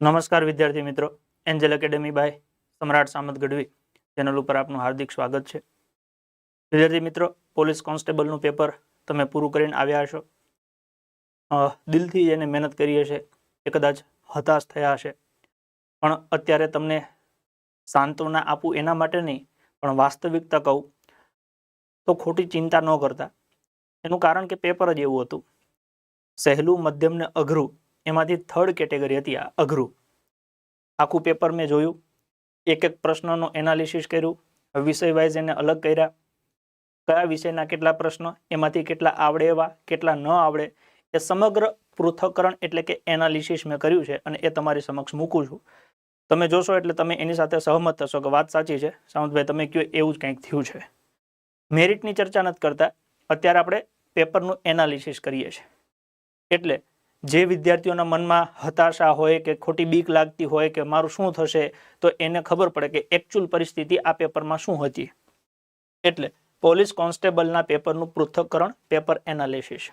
નમસ્કાર વિદ્યાર્થી મિત્રો. એન્જલ એકેડેમી બાય સમ્રાટ સામત ગઢવી ચેનલ ઉપર આપનું હાર્દિક સ્વાગત છે. વિદ્યાર્થી મિત્રો, પોલીસ કોન્સ્ટેબલનું પેપર તમે પૂરું કરીને આવ્યા હશો. દિલથી એને મહેનત કરી હશે એ કદાચ હતાશ થયા હશે. પણ અત્યારે તમને સાંત્વના આપું એના માટે નહીં, પણ વાસ્તવિકતા કહું તો ખોટી ચિંતા ન કરતા. એનું કારણ કે પેપર જ એવું હતું. સહેલું મધ્યમ ને અઘરું એમાંથી થર્ડ કેટેગરી હતી આ, અઘરું. આખું પેપર મેં જોયું એક એક પ્રશ્નનું એનાલિસિસ કર્યું વિષય વાઇઝ એને અલગ કર્યા. કયા વિષયના કેટલા પ્રશ્નો, એમાંથી કેટલા આવડે એવા, કેટલા ન આવડે, એ સમગ્ર પૃથ્થકરણ એટલે કે એનાલિસિસ મેં કર્યું છે અને એ તમારી સમક્ષ મૂકું છું. તમે જોશો એટલે તમે એની સાથે સહમત થશો કે વાત સાચી છે. સાવંતભાઈ, તમે કહો એવું જ કંઈક થયું છે. મેરિટની ચર્ચા નથી કરતા. અત્યારે આપણે પેપરનું એનાલિસિસ કરીએ છીએ. એટલે જે વિદ્યાર્થીઓના મનમાં હતાશા હોય કે ખોટી બીક લાગતી હોય કે મારું શું થશે, તો એને ખબર પડે કે એકચ્યુઅલ પરિસ્થિતિ આ પેપરમાં શું હતી. એટલે પોલીસ કોન્સ્ટેબલના પેપરનું પૃથ્થકરણ, પેપર એનાલિસિસ.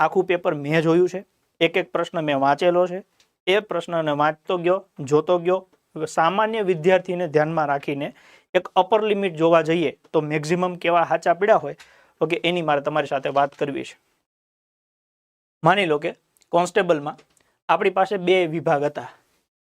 આખું પેપર મેં જોયું છે. એક એક પ્રશ્ન મેં વાંચેલો છે. એ પ્રશ્નને વાંચતો ગયો, જોતો ગયો. સામાન્ય વિદ્યાર્થીને ધ્યાનમાં રાખીને એક અપર લિમિટ જોવા જઈએ, તો મેક્ઝિમમ કેવા હાચા પીડા હોય, તો કે એની મારે તમારી સાથે વાત કરવી છે. માની લો કે કોન્સ્ટેબલમાં આપણી પાસે બે વિભાગ હતા.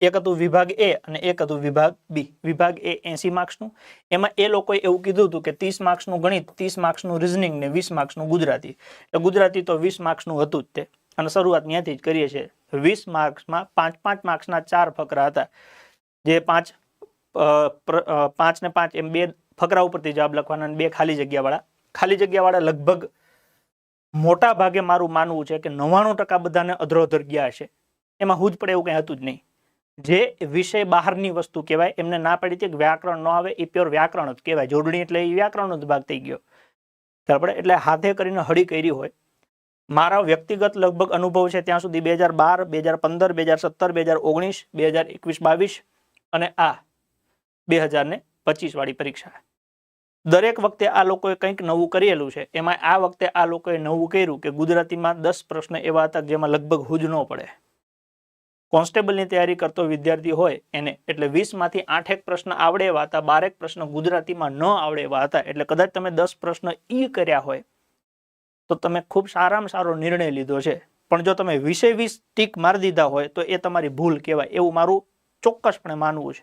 એક હતું વિભાગ એ અને એક હતું વિભાગ બી. વિભાગ એ એસી માર્ક્સનું. એમાં એ લોકોએ એવું કીધું હતું કે ત્રીસ માર્ક્સનું ગણિત, ત્રીસ માર્ક્સનું રિઝનિંગ ને વીસ માર્ક્સનું ગુજરાતી. એટલે ગુજરાતી તો વીસ માર્ક્સનું હતું જ તે. અને શરૂઆત ત્યાંથી જ કરીએ છીએ. વીસ માર્ક્સમાં પાંચ પાંચ માર્ક્સના ચાર ફકરા હતા. જે પાંચ પાંચ ને પાંચ એમ બે ફકરા ઉપરથી જવાબ લખવાના અને બે ખાલી જગ્યાવાળા. ખાલી જગ્યાવાળા લગભગ મોટા ભાગે મારું માનવું છે કે નવ્વાણું ટકા બધાને અધરોધર ગયા છે. એમાં હું જ પડે એવું કંઈ હતું જ નહીં. જે વિષય બહારની વસ્તુ કહેવાય, એમને ના પડી હતી વ્યાકરણ ન આવે, એ પ્યોર વ્યાકરણ જ કહેવાય. જોડણી એટલે એ વ્યાકરણનો જ ભાગ થઈ ગયો. બરાબર એટલે હાથે કરીને હળી કરી હોય. મારા વ્યક્તિગત લગભગ અનુભવ છે ત્યાં સુધી બે હજાર બાર, બે હજાર પંદર, બે હજાર સત્તર, બે હજાર ઓગણીસ, બે હજાર એકવીસ, બાવીસ અને આ બે હજાર ને પચીસ વાળી પરીક્ષા. દરેક વખતે આ લોકોએ કંઈક નવું કરેલું છે. એમાં આ વખતે આ લોકોએ નવું કર્યું કે ગુજરાતીમાં દસ પ્રશ્ન એવા હતા જેમાં લગભગ હુજ ન પડે. કોન્સ્ટેબલની તૈયારી કરતો વિદ્યાર્થી હોય એને, એટલે વીસમાંથી આઠેક પ્રશ્ન આવડે એવા હતા બારેક પ્રશ્ન ગુજરાતીમાં ન આવડે એવા હતા, એટલે કદાચ તમે દસ પ્રશ્ન ઈ કર્યા હોય, તો તમે ખૂબ સારામાં સારો નિર્ણય લીધો છે. પણ જો તમે વિષય વીસ ટીક મારી દીધા હોય, તો એ તમારી ભૂલ કહેવાય. એવું મારું ચોક્કસપણે માનવું છે.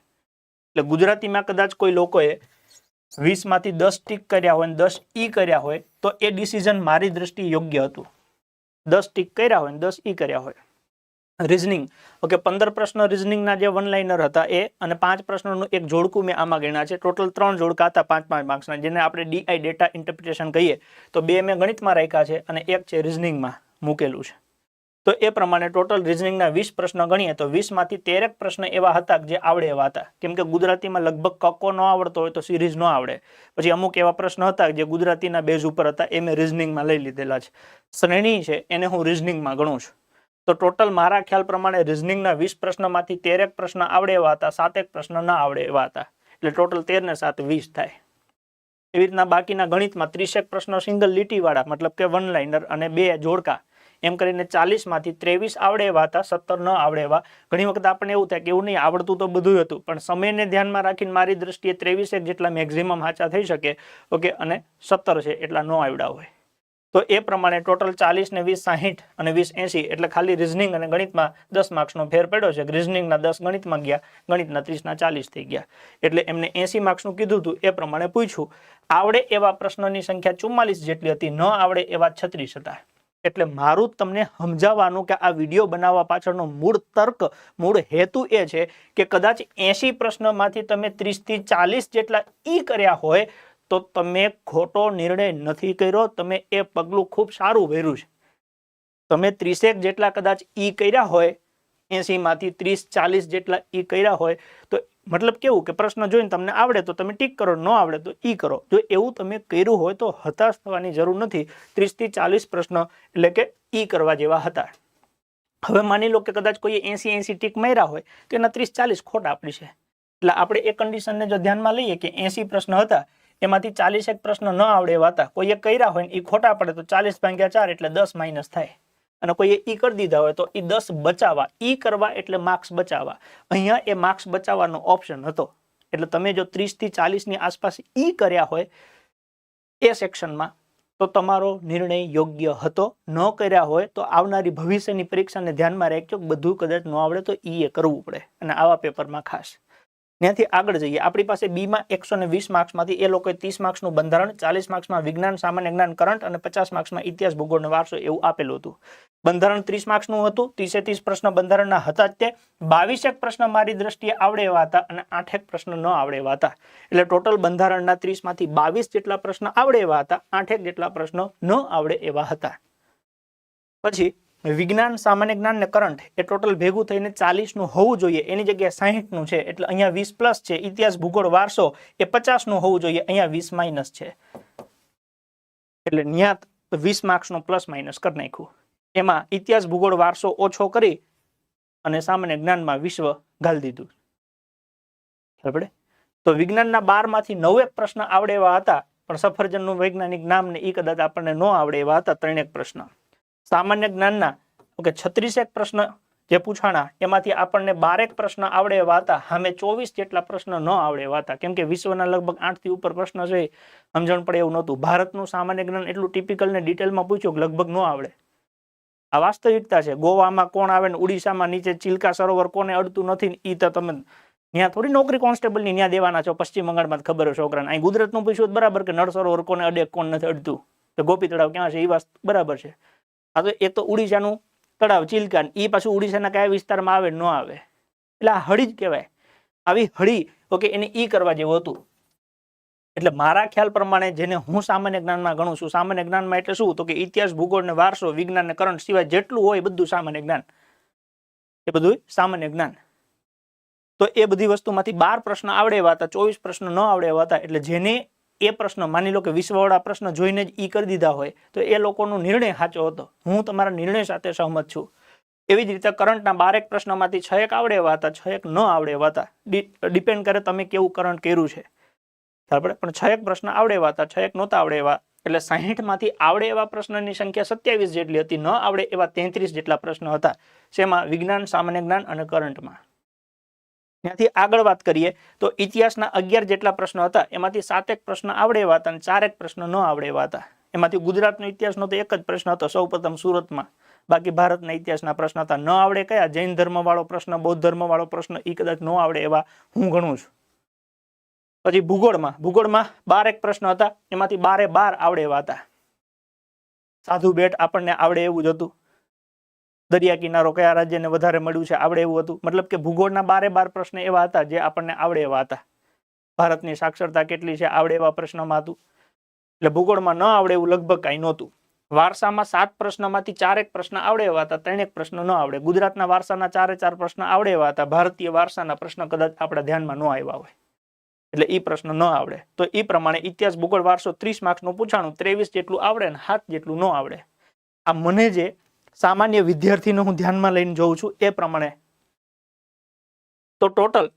એટલે ગુજરાતીમાં કદાચ કોઈ લોકોએ વીસમાંથી દસ ટીક કર્યા હોય અને દસ ઈ કર્યા હોય, તો એ ડિસિઝન મારી દ્રષ્ટિ યોગ્ય હતું. દસ ટીક કર્યા હોય અને દસ ઈ કર્યા હોય. રિઝનિંગ ઓકે પંદર પ્રશ્ન રિઝનિંગના જે વન લાઇનર હતા એ અને પાંચ પ્રશ્નોનું એક જોડકું મેં આમાં ગણ્યા છે. ટોટલ ત્રણ જોડકા હતા પાંચ પાંચ માર્ક્સના જેને આપણે ડીઆઈ ડેટા ઇન્ટરપ્રિટેશન કહીએ, તો બે મેં ગણિતમાં રાખ્યા છે અને એક છે રિઝનિંગમાં મૂકેલું છે. તો એ પ્રમાણે ટોટલ રિઝનિંગના વીસ પ્રશ્ન ગણીએ તો વીસમાંથી તેરેક પ્રશ્ન એવા હતા જે આવડે એવા હતા. કેમ કે ગુજરાતીમાં લગભગ કક્કો ન આવડતો હોય તો સિરીઝ ન આવડે. પછી અમુક એવા પ્રશ્ન હતા જે ગુજરાતીના બેઝ ઉપર હતા એ મેં રિઝનિંગમાં લઈ લીધેલા છે. શ્રેણી છે એને હું રિઝનિંગમાં ગણું છું. તો ટોટલ મારા ખ્યાલ પ્રમાણે રિઝનિંગના વીસ પ્રશ્નમાંથી તેરેક પ્રશ્ન આવડે એવા હતા, સાતેક પ્રશ્ન ના આવડે એવા હતા. એટલે ટોટલ તેર ને સાત વીસ થાય. એવી રીતના બાકીના ગણિતમાં ત્રીસેક પ્રશ્નો સિંગલ લીટીવાળા, મતલબ કે વન લાઇનર અને બે જોડકા. એમ કરીને ચાલીસમાંથી ત્રેવીસ આવડે એવા હતા, સત્તર ન આવડે એવા. ઘણી વખત આપણને એવું થાય કે એવું નહીં, આવડતું તો બધું હતું. પણ સમયને ધ્યાનમાં રાખીને મારી દ્રષ્ટિએ ત્રેવીસેક જેટલા મેક્ઝિમમ હાચા થઈ શકે, ઓકે, અને સત્તર છે એટલા ન આવડ્યા હોય. તો એ પ્રમાણે ટોટલ ચાલીસ ને વીસ સાહીઠ અને વીસ એંસી એટલે ખાલી રિઝનિંગ અને ગણિતમાં દસ માર્ક્સનો ફેર પડ્યો છે. રિઝનિંગના દસ ગણિતમાં ગયા, ગણિતના ત્રીસના ચાલીસ થઈ ગયા. એટલે એમને એંસી માર્ક્સનું કીધું હતું, એ પ્રમાણે પૂછ્યું. આવડે એવા પ્રશ્નોની સંખ્યા ચુમ્માલીસ જેટલી હતી, ન આવડે એવા છત્રીસ હતા. એટલે મારું તમને સમજાવવાનું કે આ વીડિયો બનાવવા પાછળનો મૂળ તર્ક, મૂળ હેતુ એ છે કે કદાચ એસી પ્રશ્નમાંથી તમે ત્રીસથી ચાલીસ જેટલા ઈ કર્યા હોય, તો તમે ખોટો નિર્ણય નથી કર્યો, તમે એ પગલું ખૂબ સારું ભર્યું છે. તમે ત્રીસેક જેટલા કદાચ ઈ કર્યા હોય એંસીમાંથી ત્રીસ ચાલીસ જેટલા ઈ કર્યા હોય, તો મતલબ કેવું કે પ્રશ્ન જોઈને તમને આવડે તો તમે ટીક કરો, ન આવડે તો ઈ કરો. જો એવું તમે કર્યું હોય તો હતાશ થવાની જરૂર નથી. ત્રીસથી ચાલીસ પ્રશ્ન એટલે કે ઈ કરવા જેવા હતા. હવે માની લો કે કદાચ કોઈએ એંસી એંસી ટીક માર્યા હોય તો એના ત્રીસ ચાલીસ ખોટા આપણી છે. એટલે આપણે એ કન્ડિશનને જો ધ્યાનમાં લઈએ કે એંસી પ્રશ્ન હતા, એમાંથી ચાલીસ એક પ્રશ્ન ન આવડે એવા હતા. કોઈએ કર્યા હોય ને એ ખોટા પડે તો ચાલીસ ભાગ્યા ચાર એટલે દસ માઇનસ થાય. અને કોઈએ ઈ કરી દીધા હોય તો એ દસ બચાવવા, ઈ કરવા એટલે માર્ક્સ બચાવવા. અહીંયા એ માર્ક્સ બચાવવાનો ઓપ્શન હતો. એટલે તમે જો ત્રીસથી ચાલીસની આસપાસ ઈ કર્યા હોય એ સેક્શનમાં, તો તમારો નિર્ણય યોગ્ય હતો. ન કર્યા હોય તો આવનારી ભવિષ્યની પરીક્ષાને ધ્યાનમાં રાખજો. બધું કદાચ ન આવડે તો ઈ એ કરવું પડે. અને આવા પેપરમાં ખાસ. ત્યાંથી આગળ જઈએ. આપણી પાસે બીમાં એકસો ને વીસ માર્ક્સમાંથી એ લોકોએ ત્રીસ માર્ક્સનું બંધારણ, ચાલીસ માર્ક્સમાં વિજ્ઞાન, સામાન્ય જ્ઞાન, કરંટ અને પચાસ માર્ક્સમાં ઇતિહાસ ભૂગોળનો વારસો એવું આપેલું હતું. બંધારણ ત્રીસ માર્ક્સનું હતું, ત્રીસે ત્રીસ પ્રશ્ન બંધારણના હતા જ તે. બાવીસેક પ્રશ્ન મારી દ્રષ્ટિએ આવડે એવા હતા અને આઠેક પ્રશ્ન ન આવડે એવા હતા. એટલે ટોટલ બંધારણના ત્રીસમાંથી બાવીસ જેટલા પ્રશ્ન આવડે એવા હતા, આઠેક જેટલા પ્રશ્નો ન આવડે એવા હતા. પછી વિજ્ઞાન, સામાન્ય જ્ઞાન ને કરંટ એ ટોટલ ભેગું થઈને ચાલીસનું હોવું જોઈએ. એની જગ્યાએ સાહીઠનું છે, એટલે અહીંયા વીસ પ્લસ છે. ઇતિહાસ, ભૂગોળ, વારસો એ પચાસનું હોવું જોઈએ. અહીંયા વીસ માઇનસ છે. એટલે ન્યાત વીસ માર્ક્સનું પ્લસ માઇનસ કરી નાખ્યું. એમાં ઇતિહાસ, ભૂગોળ, વારસો ઓછો કરી અને સામાન્ય જ્ઞાનમાં વિશ્વ ગાળી દીધું. બરાબર તો વિજ્ઞાનના બારમાંથી નવેક પ્રશ્ન આવડે એવા હતા, પણ સફરજનનું વૈજ્ઞાનિક નામ ને એ કદાચ આપણને ન આવડે એવા હતા, ત્રણેક પ્રશ્ન. સામાન્ય જ્ઞાનના, ઓકે છત્રીસેક પ્રશ્ન જે પૂછાણા, એમાંથી આપણને બારેક પ્રશ્ન આવડે એવા હતા સામે ચોવીસ જેટલા પ્રશ્ન ન આવડે એવા હતા. કેમ કે વિશ્વના લગભગ આઠથી ઉપર પ્રશ્ન છે, સમજણ પડે એવું નહોતું. ભારતનું સામાન્ય જ્ઞાન એટલું ટિપિકલ ને ડિટેલમાં પૂછ્યું કે લગભગ ન આવડે. આ વાસ્તવિકતા છે. ગોવામાં કોણ આવે ને ઉડીસામાં નીચે ચિલ્કા સરોવર કોને અડતું નથી એ તો તમે ત્યાં થોડી નોકરી કોન્સ્ટેબલની ત્યાં દેવાના છો. પશ્ચિમ બંગાળમાં ખબર હોય છોકરાને. અહીં ગુજરાતનું પૂછ્યું બરાબર કે નળ સરોવર કોને અડે, કોણ નથી અડતું? તો ગોપી તળાવ ક્યાં છે? એ વાત બરાબર છે. આ તો એ તો ઉડીસાનું તળાવ, ચિલકાન એ પાછું ઉડીસાના કયા વિસ્તારમાં આવે, ન આવે. એટલે આ હળી જ કહેવાય. આવી હળી, ઓકે, એને ઈ કરવા જેવું હતું. એટલે મારા ખ્યાલ પ્રમાણે જેને હું સામાન્ય જ્ઞાનમાં ગણું છું, સામાન્ય જ્ઞાનમાં એટલે શું? તો કે ઇતિહાસ, ભૂગોળ ને વારસો, વિજ્ઞાન ને કરંટ સિવાય જેટલું હોય બધું સામાન્ય જ્ઞાન. એ બધું સામાન્ય જ્ઞાન. તો એ બધી વસ્તુમાંથી બાર પ્રશ્ન આવડે એવા હતા, ચોવીસ પ્રશ્ન ન આવડે એવા હતા, એટલે જેને એ પ્રશ્ન, માની લો કે વિશ્વવાળા પ્રશ્ન જોઈને જ ઈ કરી દીધા હોય, તો એ લોકોનો નિર્ણય સાચો હતો. હું તમારા નિર્ણય સાથે સહમત છું. એવી જ રીતે કરંટના બારેક પ્રશ્નમાંથી છ એક આવડે એવા હતા, છ એક ન આવડે એવા હતા. ડિપેન્ડ કરે તમે કેવું કરંટ કર્યું છે. બરાબર? પણ છ એક પ્રશ્ન આવડે એવા હતા, છ એક નહોતા આવડે એવા. એટલે સાહીઠમાંથી આવડે એવા પ્રશ્નની સંખ્યા સત્યાવીસ જેટલી હતી, ન આવડે એવા તેત્રીસ જેટલા પ્રશ્ન હતા. શેમાં? વિજ્ઞાન, સામાન્ય જ્ઞાન અને કરંટમાં. ત્યાંથી આગળ વાત કરીએ તો ઇતિહાસના અગિયાર જેટલા પ્રશ્નો હતા, એમાંથી સાતેક પ્રશ્ન આવડે એવા હતા અને ચારેક પ્રશ્ન ન આવડે એવા હતા એમાંથી ગુજરાતનો ઇતિહાસનો તો એક જ પ્રશ્ન હતો, સૌપ્રથમ સુરતમાં. બાકી ભારતના ઇતિહાસના પ્રશ્ન હતા, ન આવડે કયા? જૈન ધર્મ વાળો પ્રશ્ન, બૌદ્ધ ધર્મવાળો પ્રશ્ન એ કદાચ ન આવડે એવા હું ગણું છું. પછી ભૂગોળમાં ભૂગોળમાં બારેક પ્રશ્ન હતા, એમાંથી બારે બાર આવડે એવા હતા સાધુ બેટ આપણને આવડે એવું જ હતું. દરિયા કિનારો કયા રાજ્યને વધારે મળ્યું છે, આવડે એવું હતું? મતલબ કે ભૂગોળના બારે બાર પ્રશ્ન એવા હતા જે આપણને આવડે એવા હતા. ભારતની સાક્ષરતા કેટલી છે, આવડે એવા પ્રશ્નમાં હતું? એટલે ભૂગોળમાં ન આવડે એવું લગભગ કાંઈ નહોતું. વારસામાં સાત પ્રશ્નમાંથી ચારેક પ્રશ્ન આવડે એવા હતા, ત્રણેક પ્રશ્ન ન આવડે. ગુજરાતના વારસાના ચારે ચાર પ્રશ્ન આવડે એવા હતા, ભારતીય વારસાના પ્રશ્ન કદાચ આપણા ધ્યાનમાં ન આવ્યા હોય. એટલે એ પ્રશ્ન ન આવડે. તો એ પ્રમાણે ઇતિહાસ ભૂગોળ વારસો ત્રીસ માર્ક્સનું પૂછાણું, ત્રેવીસ જેટલું આવડે ને સાત જેટલું ન આવડે. આ મને જે સામાન્ય વિદ્યાર્થીને હું ધ્યાનમાં લઈને જોઉં છું એ પ્રમાણે. તો ટોટલ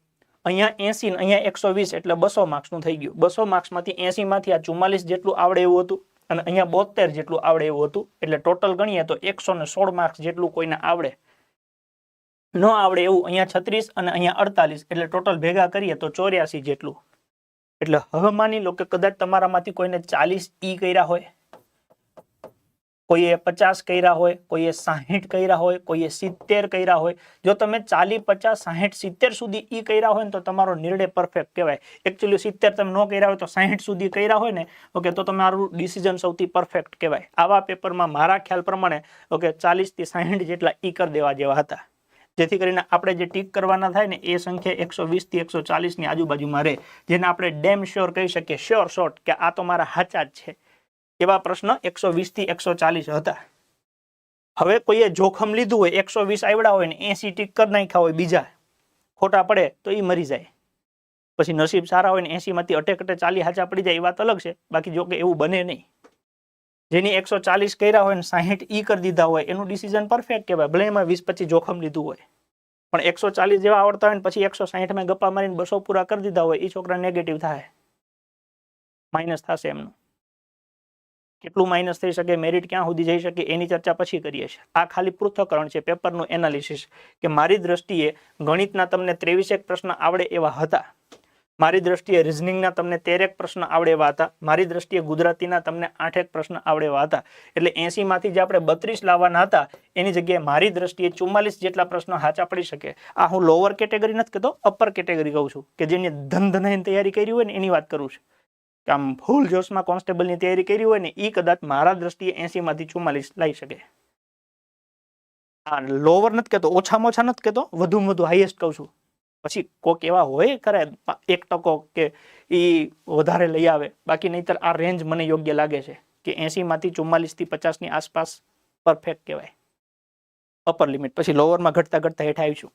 અહીંયા એસી અહીંયા એકસો એટલે બસો માર્ક્સનું થઈ ગયું. બસો માર્ક્સમાંથી એસી માંથી આ ચુમ્માલીસ જેટલું આવડે એવું હતું અને અહીંયા બોતેર જેટલું આવડે એવું હતું. એટલે ટોટલ ગણીએ તો એકસો ને સોળ માર્ક્સ જેટલું કોઈને આવડે. ન આવડે એવું અહીંયા છત્રીસ અને અહીંયા અડતાલીસ એટલે ટોટલ ભેગા કરીએ તો ચોર્યાસી જેટલું. એટલે હવે માની લો કે કદાચ તમારામાંથી કોઈને ચાલીસ ઈ કર્યા હોય. કોઈએ પચાસ કર્યા હોય, કોઈએ સાહીઠ કર્યા હોય, કોઈએ સિત્તેર કર્યા હોય. જો તમે ચાલી, પચાસ, સાહીઠ, સિત્તેર સુધી ઈ કર્યા હોય ને તો તમારો નિર્ણય પરફેક્ટ કહેવાય. એકચ્યુઅલી સિત્તેર તમે ન કર્યા હોય તો સાહીઠ સુધી કર્યા હોય ને, ઓકે, તો તમારું ડિસિઝન સૌથી પરફેક્ટ કહેવાય. આવા પેપરમાં મારા ખ્યાલ પ્રમાણે, ઓકે ચાલીસથી સાહીઠ જેટલા ઈ કરી દેવા જેવા હતા. જેથી કરીને આપણે જે ટીક કરવાના થાય ને, એ સંખ્યા એકસો વીસથી એકસો ચાલીસની આજુબાજુમાં રહે. જેને આપણે ડેમ શ્યોર કહી શકીએ. શ્યોર શોર્ટ કે આ તો મારા હાચા જ છે. એવા પ્રશ્ન એકસો વીસથી એકસો ચાલીસ હતા. હવે કોઈએ જોખમ લીધું હોય, એકસો વીસ આવડા હોય ને એસી ટીક કરી નાખ્યા હોય બીજા, ખોટા પડે તો એ મરી જાય. પછી નસીબ સારા હોય ને એસી માંથી અટે ચાલી હાચા પડી જાય એ વાત અલગ છે. બાકી જો કે એવું બને નહીં. જેની એકસો ચાલીસ કર્યા હોય ને સાહીઠ ઈ કરી દીધા હોય, એનું ડિસિઝન પરફેક્ટ કહેવાય. ભલે એમાં વીસ પચીસ જોખમ લીધું હોય. પણ એકસો ચાલીસ જેવા આવડતા હોય ને પછી એકસો સાહીઠમાં ગપ્પા મારીને બસો પૂરા કરી દીધા હોય એ છોકરા નેગેટિવ થાય. માઇનસ થશે એમનું. કેટલું માઇનસ થઈ શકે મેરિટ ક્યાં સુધી જઈ શકે, એની ચર્ચા પછી કરીએ છીએ. આ ખાલી પૃથ્થકરણ છે, પેપરનું એનાલિસિસ કે મારી દ્રષ્ટિએ ગણિતના તમને ત્રેવીસેક પ્રશ્ન આવડે એવા હતા. મારી દ્રષ્ટિએ રિઝનિંગના તમને તેરેક પ્રશ્ન આવડે એવા હતા. મારી દ્રષ્ટિએ ગુજરાતીના તમને આઠેક પ્રશ્ન આવડે એવા હતા. એટલે એસીમાંથી જે આપણે બત્રીસ લાવવાના હતા, એની જગ્યાએ મારી દ્રષ્ટિએ ચુમ્માલીસ જેટલા પ્રશ્નો હાચા પડી શકે. આ હું લોઅર કેટેગરી નથી કહેતો અપર કેટેગરી કહું છું કે જેની ધન ધનાઈની તૈયારી કરી હોય ને એની વાત કરું છું. કે આમ ફૂલ જોશમાં કોન્સ્ટેબલની તૈયારી કરી હોય ને એ કદાચ મારા દ્રષ્ટિએ એસીમાંથી ચુમ્માલીસ લઈ શકે. આ લોવર નથી કહેતો, ઓછામાં ઓછા નથી કહેતો, વધુમાં વધુ હાઈએસ્ટ કહું છું. પછી કોક એવા હોય ખરે, એક ટકો કે એ વધારે લઈ આવે, બાકી નહીતર આ રેન્જ મને યોગ્ય લાગે છે કે એસીમાંથી ચુમ્માલીસથી પચાસની આસપાસ પરફેક્ટ કહેવાય. અપર લિમિટ પછી લોવરમાં ઘટતા ઘટતા હેઠ આવીશું.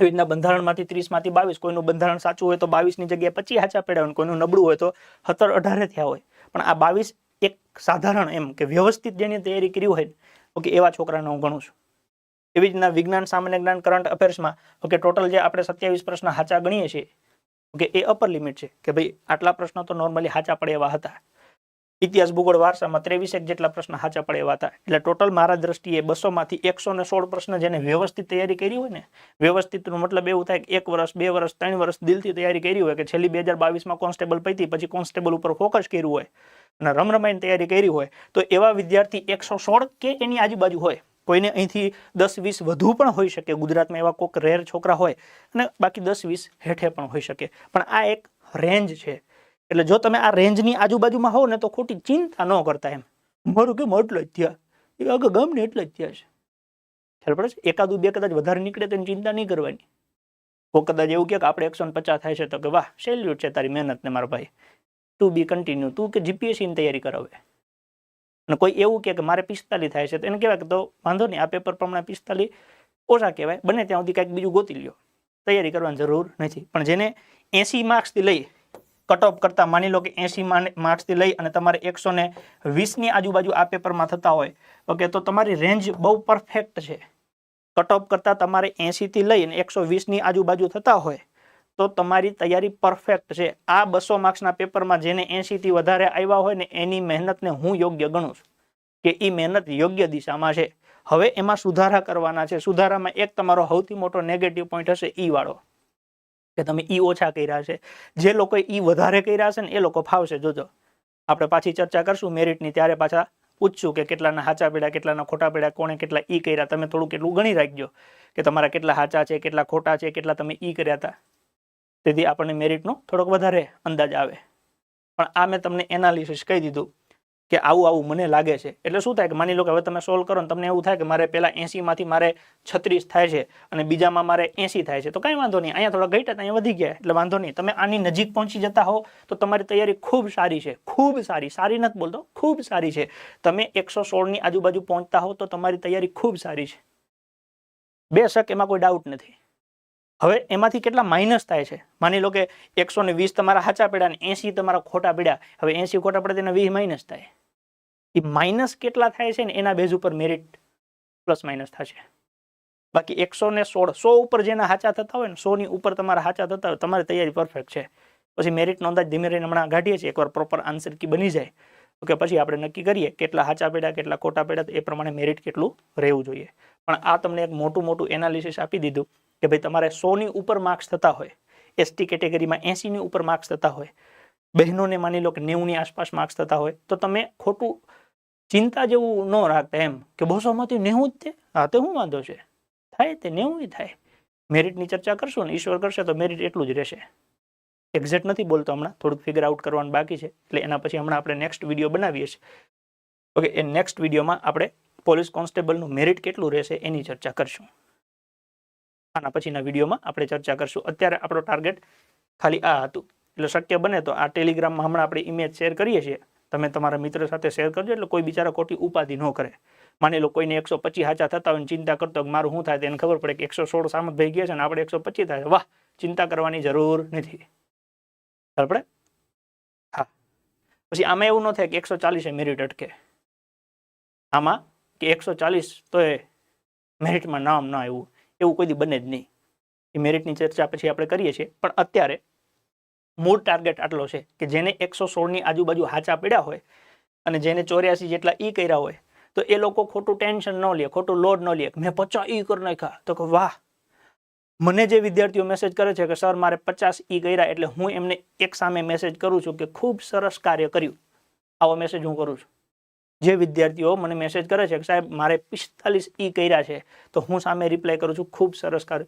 એવી રીતના બંધારણમાંથી ત્રીસમાંથી બાવીસ, કોઈનું બંધારણ સાચું હોય તો બાવીસની જગ્યાએ પચીસ હાચા પડ્યા હોય કોઈનું નબળું હોય તો સત્તર અઢારે થયા હોય. પણ આ બાવીસ એક સાધારણ એમ કે વ્યવસ્થિત જેની તૈયારી કરી હોય ઓકે એવા છોકરાને હું ગણું છું. એવી રીતના વિજ્ઞાન, સામાન્ય જ્ઞાન કરંટ અફેર્સમાં ઓકે ટોટલ જે આપણે સત્યાવીસ પ્રશ્ન હાચા ગણીએ છીએ ઓકે એ અપર લિમિટ છે, કે ભાઈ આટલા પ્રશ્નો તો નોર્મલી હાચા પડે એવા હતા. ઇતિહાસ ભૂગોળ વારસામાં ત્રેવીસેક જેટલા પ્રશ્ન હાચા પડે એવા હતા. એટલે ટોટલ મારા દ્રષ્ટિએ બસોમાંથી એકસો ને સોળ પ્રશ્ન જેને વ્યવસ્થિત તૈયારી કરી હોય ને, વ્યવસ્થિતનો મતલબ એવું થાય કે એક વર્ષ, બે વર્ષ, ત્રણ વર્ષ દિલથી તૈયારી કરી હોય કે છેલ્લી બે હજાર બાવીસમાં કોન્સ્ટેબલ પૈતી પછી કોન્સ્ટેબલ ઉપર ફોકસ કર્યું હોય અને રમરમાઈને તૈયારી કરી હોય, તો એવા વિદ્યાર્થી એકસો સોળ કે એની આજુબાજુ હોય. કોઈને અહીંથી દસ વીસ વધુ પણ હોઈ શકે. ગુજરાતમાં એવા કોઈક રેર છોકરા હોય અને બાકી દસ વીસ હેઠે પણ હોઈ શકે. પણ આ એક રેન્જ છે. એટલે જો તમે આ રેન્જની આજુબાજુમાં હો ને તો ખોટી ચિંતા ન કરતા એમ. મારું કેમ એટલો જ થયા? એ આગળ ગમને એટલો જ થયા છે. ખ્યાલ પડે છે? એકાદું બે કદાચ વધારે નીકળે તો એની ચિંતા નહીં કરવાની. કો કદાચ એવું કે આપણે એકસો પચાસ થાય છે તો કે, વાહ સેલ્યુટ છે તારી મહેનત ને મારો ભાઈ. ટુ બી કન્ટિન્યુ તું કે જીપીએસસીની તૈયારી કરાવે અને કોઈ એવું કે, મારે પિસ્તાલીસ થાય છે. તો એને કહેવાય કે, તો વાંધો નહીં, આ પેપર પ્રમાણે પિસ્તાલીસ ઓછા કહેવાય. બને ત્યાં સુધી કાંઈક બીજું ગોતી લ્યો. તૈયારી કરવાની જરૂર નથી. પણ જેને એંસી માર્ક્સથી લઈ કટ ઓફ કરતા માની લો કે એંસી માર્ક્સથી લઈ અને તમારે એકસો ને વીસની આજુબાજુ આ પેપરમાં થતા હોય, ઓકે, તો તમારી રેન્જ બહુ પરફેક્ટ છે. કટ ઓફ કરતા તમારે એંસીથી લઈ અને એકસો વીસની આજુબાજુ થતા હોય, તો તમારી તૈયારી પરફેક્ટ છે. આ બસો માર્ક્સના પેપરમાં જેને એંસીથી વધારે આવ્યા હોય ને એની મહેનતને હું યોગ્ય ગણું છું, કે એ મહેનત યોગ્ય દિશામાં છે. હવે એમાં સુધારા કરવાના છે. સુધારામાં એક તમારો સૌથી મોટો નેગેટિવ પોઈન્ટ હશે ઈ વાળો. કે તમે ઈ ઓછા કર્યા છે. જે લોકો ઈ વધારે કર્યા છે ને, એ લોકો ફાવશે. જોજો. આપણે પાછી ચર્ચા કરશું મેરિટની, ત્યારે પાછા પૂછશું કે કેટલાના હાચા પડ્યા, કેટલાના ખોટા પડ્યા, કોણે કેટલા ઈ કર્યા. તમે થોડું કેટલું ગણી રાખજો કે તમારા કેટલા હાચા છે, કેટલા ખોટા છે, કેટલા તમે ઈ કર્યા હતા. તેથી આપણને મેરિટનો થોડોક વધારે અંદાજ આવે. પણ આ મેં તમને એનાલિસિસ કહી દીધું કે આવું આવું મને લાગે છે. એટલે શું થાય કે માની લો કે હવે તમે સોલ્વ કરો ને તમને એવું થાય કે મારે પહેલાં એંસીમાંથી મારે છત્રીસ થાય છે અને બીજામાં મારે એંસી થાય છે. તો કાંઈ વાંધો નહીં. અહીંયા થોડા ઘટ્યા અહીંયા વધી ગયા. એટલે વાંધો નહીં. તમે આની નજીક પહોંચી જતા હો તો તમારી તૈયારી ખૂબ સારી છે. ખૂબ સારી. સારી નથી બોલતો. ખૂબ સારી છે. તમે એકસો સોળની આજુબાજુ પહોંચતા હો તો તમારી તૈયારી ખૂબ સારી છે. બે શક એમાં કોઈ ડાઉટ નથી. હવે એમાંથી કેટલા માઇનસ થાય છે? માની લો કે એકસો ને વીસ તમારા સાચા પડ્યા ને એસી તમારા ખોટા પડ્યા. હવે એસી ખોટા પડે તેના વીસ માઇનસ થાય. એ માઇનસ કેટલા થાય છે ને એના બેઝ ઉપર મેરિટ પ્લસ માઇનસ થશે. બાકી એકસો ને સોળ, સો ઉપર જેના હાચા થતા હોય ને સો ની ઉપર તમારા હાચા થતા હોય, તમારી તૈયારી પરફેક્ટ છે. પછી મેરિટનો અંદાજ ધીમે રહીને હમણાં કાઢીએ છીએ, એકવાર પ્રોપર આન્સર કી બની જાય. ઓકે, પછી આપણે નક્કી કરીએ કેટલા હાચા પડ્યા, કેટલા ખોટા પડ્યા એ પ્રમાણે મેરિટ કેટલું રહેવું જોઈએ. પણ આ તમને એક મોટું મોટું એનાલિસિસ આપી દીધું કે ભાઈ તમારે સોની ઉપર માર્ક્સ થતા હોય એસટી કેટેગરીમાં એંસીની ઉપર માર્ક્સ થતા હોય બહેનોને માની લો કે નેવુંની આસપાસ માર્ક્સ થતા હોય, તો તમે ખોટું ચિંતા જેવું ન રાખતા એમ કે બસોમાંથી નેવું જ તે હા, તો શું વાંધો છે? થાય તે નેવું થાય. મેરિટની ચર્ચા કરશું ને, ઈશ્વર કરશે તો મેરિટ એટલું જ રહેશે. એક્ઝેક્ટ નથી બોલતો હમણાં, થોડુંક ફિગર આઉટ કરવાનું બાકી છે, એટલે એના પછી હમણાં આપણે નેક્સ્ટ વીડિયો બનાવીએ છીએ. ઓકે એ નેક્સ્ટ વિડીયોમાં આપણે પોલીસ કોન્સ્ટેબલનું મેરિટ કેટલું રહેશે એની ચર્ચા કરશું. આના પછીના વિડીયોમાં આપણે ચર્ચા કરશું. અત્યારે આપણો ટાર્ગેટ ખાલી આ હતું. એટલે શક્ય બને તો આ ટેલિગ્રામમાં હમણાં આપણે ઇમેજ શેર કરીએ છીએ. તમે તમારા મિત્ર સાથે શેર કરજો, એટલે કોઈ બિચારા ખોટી ઉપાધિ ન કરે. માની લો કોઈને એકસો પચીસ હાચા થતા હોય ચિંતા કરતો કે મારું શું થાય તેને ખબર પડે કે એકસો સોળ સામત ભાઈ ગયા છે ને આપણે એકસો પચીસ થાય વાહ, ચિંતા કરવાની જરૂર નથી. પડે? હા. પછી આમાં એવું ન થાય કે એકસો ચાલીસે મેરિટ અટકે. આમાં કે એકસો ચાલીસ તો એ મેરિટમાં નામ ના આવ્યું. એવું કોઈ દી બને જ નહીં. એ મેરિટની ચર્ચા પછી આપણે કરીએ છીએ. પણ અત્યારે મૂળ ટાર્ગેટ આટલો છે કે જેને એકસો સોળની આજુબાજુ હાચા પડ્યા હોય અને જેને ચોર્યાસી જેટલા ઈ કર્યા હોય, તો એ લોકો ખોટું ટેન્શન ન લે, ખોટું લોડ ન લે. મેં પચાસ ઈ કરી નાખ્યા. તો કે વાહ. મને જે વિદ્યાર્થીઓ મેસેજ કરે છે કે સર મારે પચાસ ઈ કર્યા એટલે હું એમને એક સામે મેસેજ કરું છું કે ખૂબ સરસ કાર્ય કર્યું. આવો મેસેજ હું કરું છું. જે વિદ્યાર્થીઓ મને મેસેજ કરે છે કે, સાહેબ, મારે પિસ્તાલીસ ઈ કર્યા છે, તો હું સામે રિપ્લાય કરું છું, ખૂબ સરસ કાર્ય.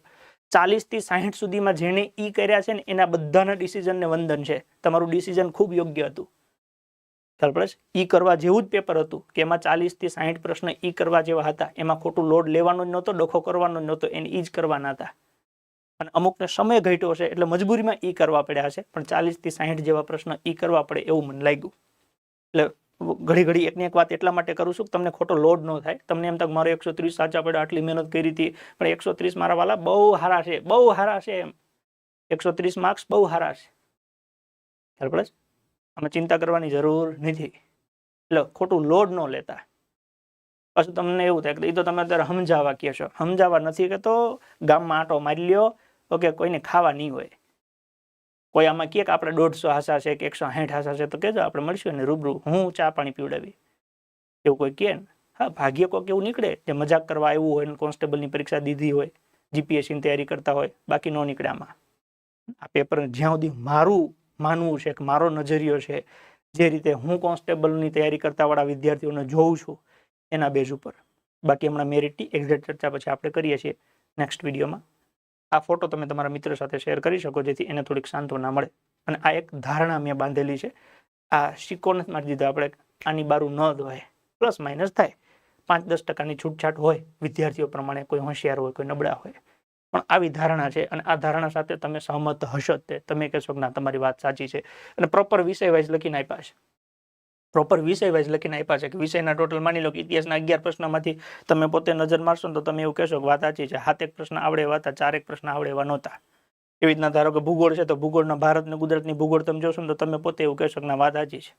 ચાલીસથી સાહીઠ સુધીમાં જેણે ઈ કર્યા છે ને, એના બધાના ડિસિઝનને વંદન છે. તમારું ડિસિઝન ખૂબ યોગ્ય હતું. ખ્યાલ ઈ કરવા જેવું જ પેપર હતું કે એમાં ચાલીસથી સાહીઠ પ્રશ્ન ઈ કરવા જેવા હતા. એમાં ખોટું લોડ લેવાનો જ નહોતો, ડખો કરવાનો જ નહોતો, એને ઈ જ કરવાના હતા. અને અમુકને સમય ઘટ્યો હશે એટલે મજબૂરીમાં ઈ કરવા પડ્યા હશે, પણ ચાલીસથી સાહીઠ જેવા પ્રશ્ન ઈ કરવા પડે એવું મને લાગ્યું. એટલે ઘડી ઘડી એકની એક વાત એટલા માટે કરું છું કે તમને ખોટો લોડ ન થાય. તમને એમ તક મારે એકસો ત્રીસ સાચા પડ્યા, આટલી મહેનત કરી હતી, પણ એકસો ત્રીસ મારા વાલા બહુ સારા છે, બહુ સારા છે એમ. એકસો ત્રીસ માર્ક્સ બહુ સારા છે. ખ્યાલ પડે અમે ચિંતા કરવાની જરૂર નથી. એટલે ખોટું લોડ ન લેતા. પાછું તમને એવું થાય કે એ તો તમે અત્યારે સમજાવવા કહો છો. સમજાવવા નથી કે તો ગામમાં આંટો મારી લ્યો. ઓકે, કોઈને ખાવા નહીં હોય. કોઈ આમાં કહે કે આપણે દોઢસો હાસા છે કે એકસો સાઠ હાસા છે તો કહેજો આપણે મળશું ને રૂબરૂ હું ચા પાણી પીવડાવી. એવું કોઈ કહે ને? હા, ભાગ્ય કોઈક એવું નીકળે જે મજાક કરવા આવ્યું હોય ને કોન્સ્ટેબલની પરીક્ષા દીધી હોય જીપીએસસીની તૈયારી કરતા હોય, બાકી ન નીકળે આમાં. આ પેપર જ્યાં સુધી મારું માનવું છે કે મારો નજરિયો છે, જે રીતે હું કોન્સ્ટેબલની તૈયારી કરતા વાળા વિદ્યાર્થીઓને જોઉં છું, એના બેઝ ઉપર. બાકી હમણાં મેરિટની એક્ઝેક્ટ ચર્ચા પછી આપણે કરીએ છીએ નેક્સ્ટ વિડીયોમાં આ ફોટો તમે તમારા મિત્ર સાથે શેર કરી શકો, જેથી એને થોડીક સાંત્વના મળે. અને આ એક ધારણા મેં બાંધેલી છે. આ નથી મારી દીધો આપણે આની બારું ન દોય પ્લસ માઇનસ થાય. પાંચ દસ ટકાની છૂટછાટ હોય, વિદ્યાર્થીઓ પ્રમાણે કોઈ હોશિયાર હોય, કોઈ નબળા હોય. પણ આવી ધારણા છે અને આ ધારણા સાથે તમે સહમત હશો તે. તમે કહેશો ના, તમારી વાત સાચી છે. અને પ્રોપર વિષય વાઇઝ લખીને આપ્યા છે. પ્રોપર વિષય વાઇઝ લખીને આપ્યા છે કે વિષયના ટોટલ માની લો કે ઇતિહાસના અગિયાર પ્રશ્નમાંથી તમે પોતે નજર મારશો તો તમે એવું કહેશો કે વાત સાચી છે. હાથેક પ્રશ્ન આવડે એવા હતા ચારેક પ્રશ્ન આવડે એવા નહોતા. એવી રીતના ધારો કે ભૂગોળ છે તો ભૂગોળના ભારત ગુજરાતની ભૂગોળ તમે જોશો તો તમે પોતે એવું કહેશો કે ના, વાત સાચી છે.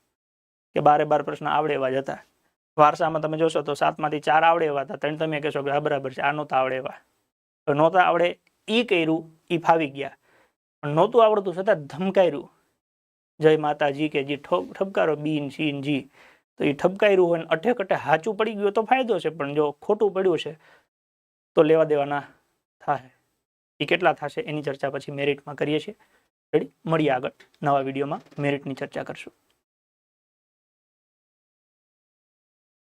કે બારે બાર પ્રશ્ન આવડે એવા જ હતા. વારસામાં તમે જોશો તો સાતમાંથી ચાર આવડે એવા હતા, ત્રણ તમે કહેશો કે હા બરાબર છે, આ નહોતા આવડે એવા. નહોતા આવડે એ કર્યું એ ફાવી ગયા. પણ નહોતું આવડતું છતાં ધમકાયરું જય માતાજી કે જે ઠપ ઠપકારો બીન, શીન, જી. તો એ ઠપકાયરું હોય અઠે હાચું પડી ગયું તો ફાયદો છે, પણ જો ખોટું પડ્યું છે, તો લેવા દેવાના થાય. એ કેટલા થશે એની ચર્ચા પછી મેરિટમાં કરીએ છીએ. રેડી મળીએ આગળ નવા વિડીયોમાં. મેરિટની ચર્ચા કરશું.